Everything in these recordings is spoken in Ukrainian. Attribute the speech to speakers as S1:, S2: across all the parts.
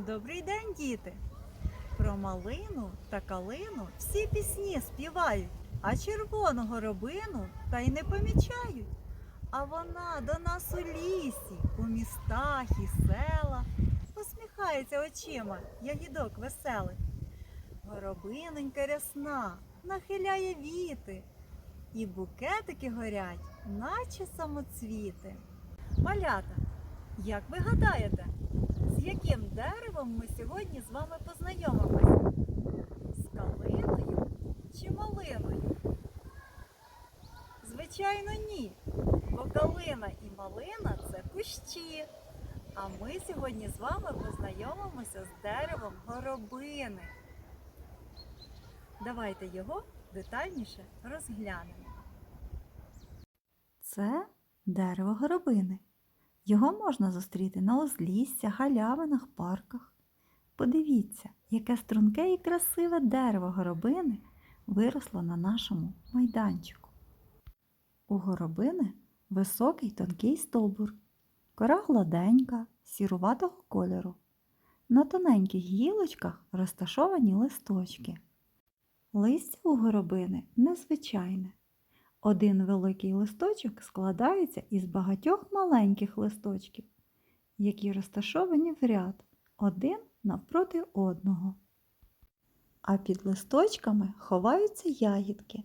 S1: Добрий день, діти! Про малину та калину всі пісні співають, а червону горобину та й не помічають. А вона до нас у лісі, у містах і селах, посміхається очима, ягідок веселих. Горобинонька рясна, нахиляє віти, і букетики горять, наче самоцвіти. Малята, як ви гадаєте, яким деревом ми сьогодні з вами познайомимося? З калиною чи малиною? Звичайно, ні. Бо калина і малина це кущі. А ми сьогодні з вами познайомимося з деревом горобини. Давайте його детальніше розглянемо. Це дерево горобини. Його можна зустріти на узліссях, галявинах, парках. Подивіться, яке струнке і красиве дерево горобини виросло на нашому майданчику. У горобини високий тонкий стовбур, кора гладенька, сіруватого кольору. На тоненьких гілочках розташовані листочки. Листя у горобини незвичайне. Один великий листочок складається із багатьох маленьких листочків, які розташовані в ряд один навпроти одного. А під листочками ховаються ягідки.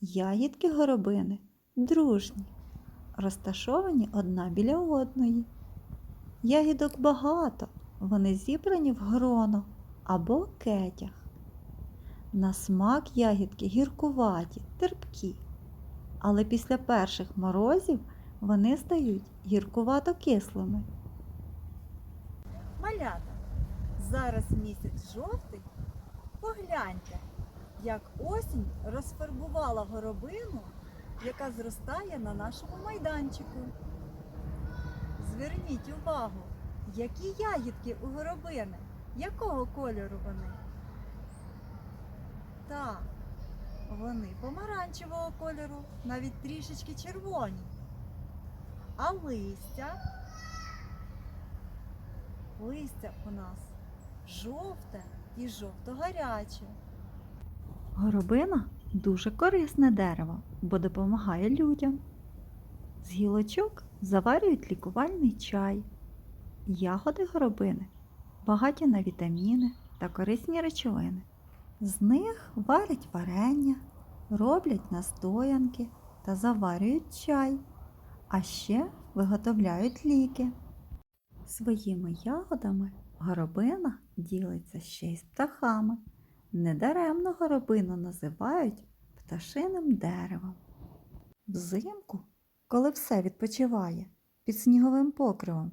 S1: Ягідки горобини дружні, розташовані одна біля одної. Ягідок багато, вони зібрані в гроно або кетях. На смак ягідки гіркуваті, терпкі але після перших морозів вони стають гіркувато-кислими. Малята, зараз місяць жовтий. Погляньте, як осінь розфарбувала горобину, яка зростає на нашому майданчику. Зверніть увагу, які ягідки у горобини, якого кольору вони? Так, вони помаранчевого кольору, навіть трішечки червоні. А листя? Листя у нас жовте і жовто-гаряче. Горобина дуже корисне дерево, бо допомагає людям. З гілочок заварюють лікувальний чай. Ягоди горобини багаті на вітаміни та корисні речовини. З них варять варення, роблять настоянки та заварюють чай, а ще виготовляють ліки. Своїми ягодами горобина ділиться ще й з птахами. Недаремно горобину називають пташиним деревом. Взимку, коли все відпочиває під сніговим покривом,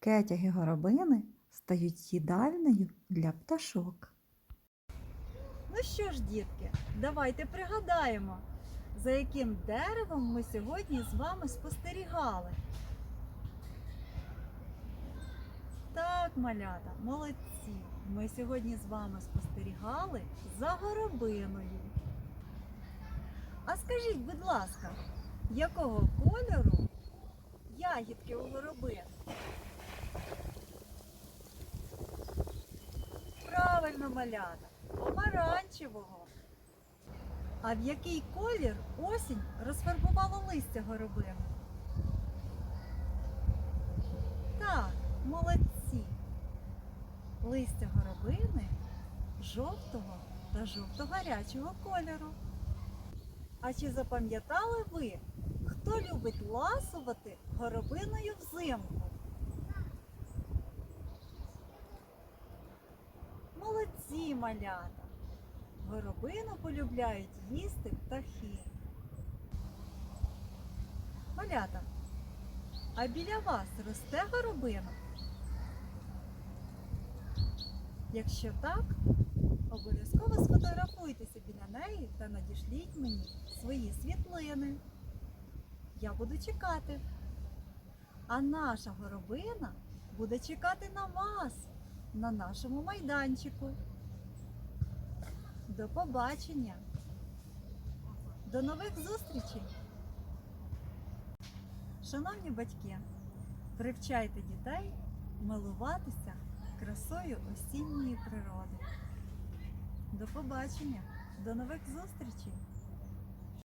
S1: кетяги горобини стають їдальнею для пташок. Ну що ж, дітки, давайте пригадаємо, за яким деревом ми сьогодні з вами спостерігали. Так, малята, молодці. Ми сьогодні з вами спостерігали за горобиною. А скажіть, будь ласка, якого кольору ягідки у горобин? Правильно, малята помаранчевого. А в який колір осінь розфарбувала листя горобини? Так, молодці. Листя горобини жовтого та жовто-гарячого кольору. А чи запам'ятали ви, хто любить ласувати горобиною взимку? Молодці малята. Горобину полюбляють їсти птахи. Малята, а біля вас росте горобина? Якщо так, обов'язково сфотографуйтеся біля неї та надішліть мені свої світлини. Я буду чекати. А наша горобина буде чекати на вас на нашому майданчику. До побачення. До нових зустрічей. Шановні батьки, привчайте дітей милуватися красою осінньої природи. До побачення, до нових зустрічей!